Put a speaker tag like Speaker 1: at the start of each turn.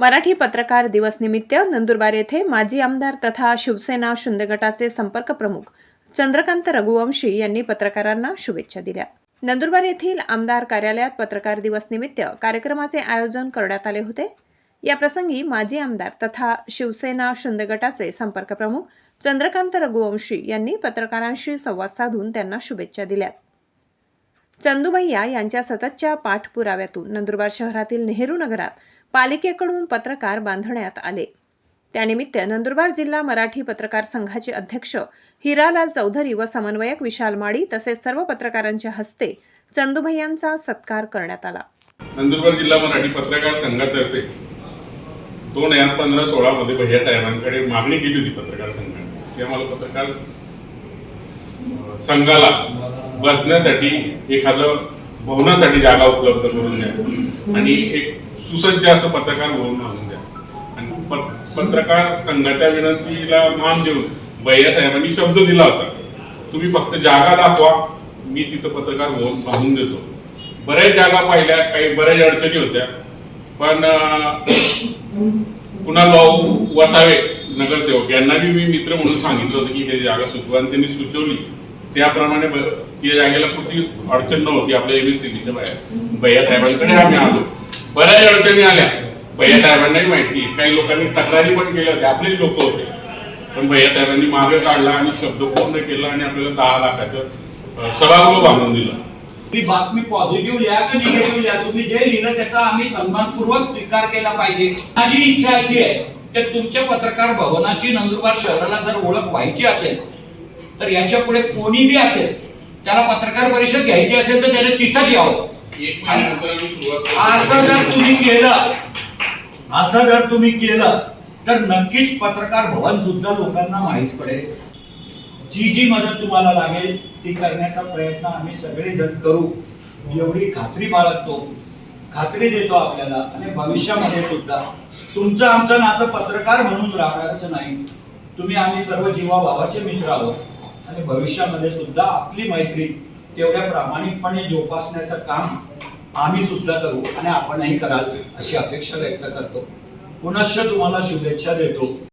Speaker 1: मराठी पत्रकार दिवस निमित्त नंदुरबार येथे माजी आमदार तथा शिवसेना शिंदे गटाचे संपर्क प्रमुख चंद्रकांत रघुवंशी यांनी पत्रकारांना शुभेच्छा दिल्या. नंदुरबार येथील आमदार कार्यालयात पत्रकार दिवस निमित्त कार्यक्रमाचे आयोजन करण्यात आले होते. या प्रसंगी माजी आमदार तथा शिवसेना शिंदे गटाचे संपर्क प्रमुख चंद्रकांत रघुवंशी यांनी पत्रकारांशी संवाद साधून त्यांना शुभेच्छा दिल्या. चंदुभैया यांच्या सततच्या पाठपुराव्यातून नंदुरबार शहरातील नेहरू नगरात पालिकेकडून पत्रकार बांधण्यात आले. त्यानिमित्त नंदुरबार जिल्हा मराठी पत्रकार संघाचे अध्यक्ष हिरालाल चौधरी व समन्वयक विशाल माळी तसेच सर्व पत्रकारांच्या हस्ते चंदुभैयांचा सत्कार करण्यात आला.
Speaker 2: नंदुरबार जिल्हा मराठी पत्रकार संघातर्फे दोन हजार पंधरा सोळा मध्ये भैया साहेबांकडे मागणी केली होती पत्रकार संघाने. की आम्हाला पत्रकार संघाला बसण्यासाठी एखादं भवनासाठी जागा उपलब्ध करून द्या. आणि एक सुसज्ज असं पत्रकार भवन आणून द्या. आणि पत्रकार संघाच्या विनंतीला मान देऊन भैया साहेबांनी शब्द दिला होता. तुम्ही फक्त जागा दाखवा. मी तिथं पत्रकार भवन पाहून देतो. बऱ्याच जागा पाहिल्या काही बऱ्याच अडचणी होत्या. पण पुन्हा भाऊ वसावे नगरसेवक यांना बी मी मित्र म्हणून सांगितलं होतं की हे जागा सुचवा आणि त्यांनी सुचवली. त्याप्रमाणे त्या जागेला कुठली अडचण नव्हती. आपल्या एमएससीबीच्या बाहेर. भैया साहेबांकडे आम्ही आलो. बऱ्याच अडचणी आल्या. भैया साहेबांनाही माहिती. काही लोकांनी तक्रारी पण केल्या होत्या. आपलेच लोक होते. पण भैया साहेबांनी मागे काढला आणि शब्द पूर्ण केला आणि आपल्याला दहा लाखाचं सभागृह बांधून दिलं.
Speaker 3: ती बातमी पॉझिटिव्ह लिहा की निगेटिव्ह लिहा. तुम्ही जे लिहिलं त्याचा आम्ही सन्मानपूर्वक स्वीकार केला पाहिजे. माझी इच्छा अशी आहे की तुमच्या पत्रकार भवनाची नंदुरबार शहराला जर ओळख व्हायची असेल तर याच्यापुढे कोणी बी असेल त्याला पत्रकार परिषद घ्यायची असेल तर त्याने तिथंच यावं. असं जर तुम्ही केलं.
Speaker 4: असं जर तुम्ही केलं तर नक्कीच पत्रकार भवन सुद्धा लोकांना माहीत पडेल. जी जी मदत तुम्हाला लागेल ती करण्याचा प्रयत्न आम्ही सगळेजण करू. एवढी खात्री बाळगतो. खात्री देतो आपल्याला. आणि भविष्यामध्ये सुद्धा. तुमचं आमचं नातं पत्रकार म्हणून राहणारच नाही. तुम्ही आम्ही सर्व जीवा भावाचे मित्र आहोत. आणि भविष्यामध्ये सुद्धा आपली मैत्री तेवढ्या प्रामाणिकपणे जोपासण्याचं काम आम्ही सुद्धा करू आणि आपणही कराल अशी अपेक्षा व्यक्त करतो. पुनश्च तुम्हाला शुभेच्छा देतो.